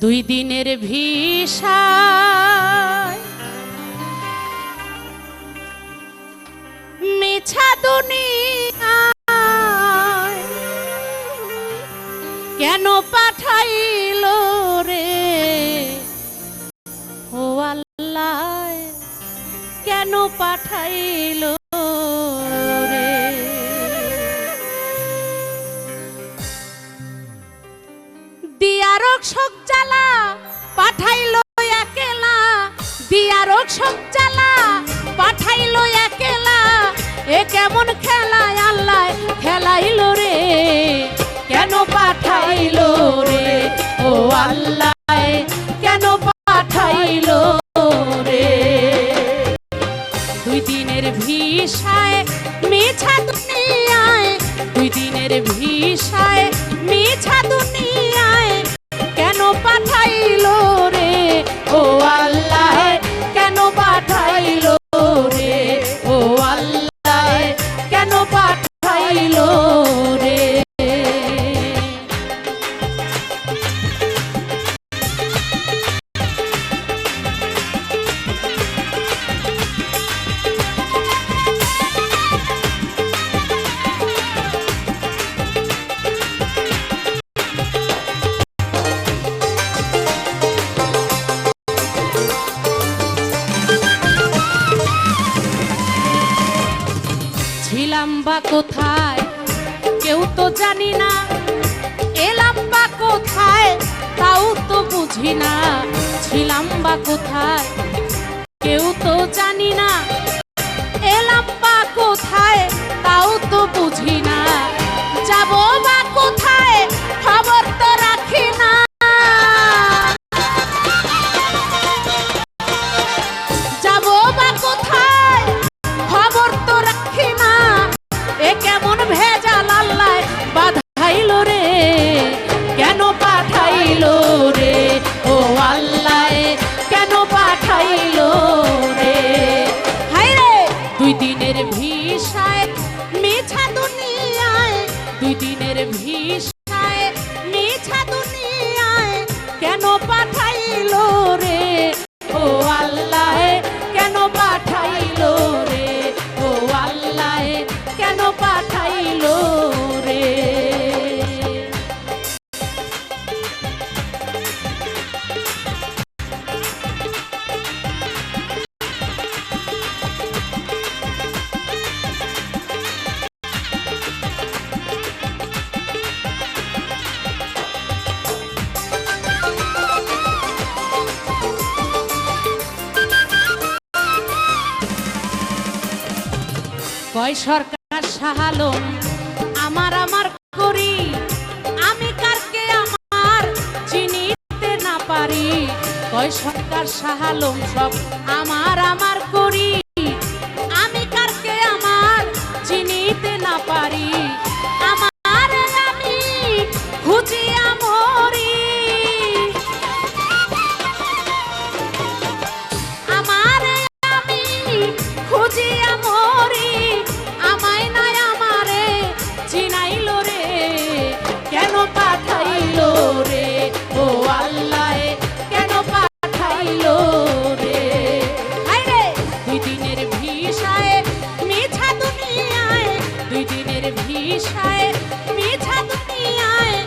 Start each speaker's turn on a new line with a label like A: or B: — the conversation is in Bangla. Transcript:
A: দুই দিনের ভিসা মিছা দুনিয়ায় কেন পাঠাইল রে? ও আল্লাহ, কেন পাঠাইল রে? দিয়ারক শোক জ্বালা পাঠাইলো একেলা শোক জ্বালা পাঠাইলো একেলা। এ কেমন খেলা আল্লাহ খেলাইলো রে, কেন পাঠাইলো রে? ও আল্লাহ, কেন পাঠাইলো রে? দুই দিনের ভিসায় মিছা দুনিয়ায়, দুই দিনের ভিসায় কোথায়? কেউ তো জানি না। এলাম বা কোথায়? তাও তো বুঝি না। ছিলাম বা কোথায়? আল্লাহ কেন পাঠাইলো রে? হাই রে! দুই দিনের ভিসায় মিছা দুনিয়ায়, দুই দিনের ভিসায় মিছা দুনিয়ায় কেন পাঠাইলো কয় সরকার সাহালো? আমার আমার করি। আমি কারকে আমার চিনিতে না পারি? কয় সরকার সাহালো? সব আমার আমার করি। আশায় মিছা দুনিয়ায়